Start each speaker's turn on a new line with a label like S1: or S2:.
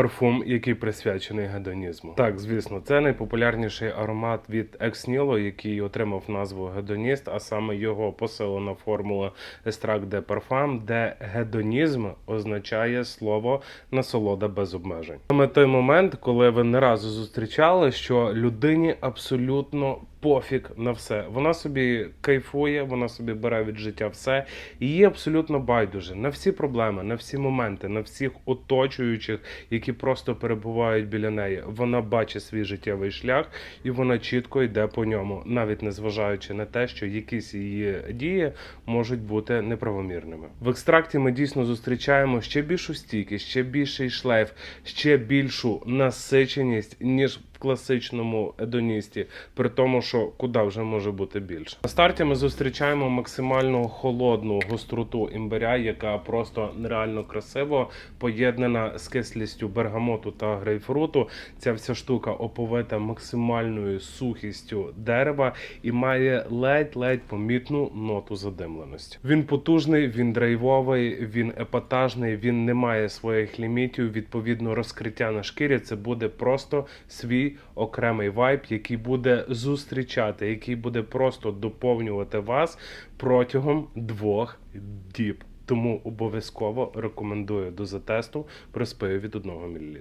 S1: Парфум, який присвячений гедонізму. Так, звісно, це найпопулярніший аромат від Ексніло, який отримав назву Гедоніст, а саме його посилена формула Екстракт де Парфам, де гедонізм означає слово насолода без обмежень. Саме той момент, коли ви не разу зустрічали, що людині абсолютно пофіг на все. Вона собі кайфує, вона собі бере від життя все. Їй абсолютно байдуже на всі проблеми, на всі моменти, на всіх оточуючих, які просто перебувають біля неї. Вона бачить свій життєвий шлях і вона чітко йде по ньому, навіть не зважаючи на те, що якісь її дії можуть бути неправомірними. В екстракті ми дійсно зустрічаємо ще більшу стійкість, ще більший шлейф, ще більшу насиченість, ніж в класичному едоністі, при тому, що куди вже може бути більше. На старті ми зустрічаємо максимально холодну гостроту імбиря, яка просто нереально красиво поєднана з кислістю бергамоту та грейпфруту. Ця вся штука оповита максимальною сухістю дерева і має ледь-ледь помітну ноту задимленості. Він потужний, він драйвовий, він епатажний, він не має своїх лімітів. Відповідно, розкриття на шкірі це буде просто свій окремий вайб, який буде зустрічати, який буде просто доповнювати вас протягом двох діб. Тому обов'язково рекомендую до затесту спиві від 1 мл.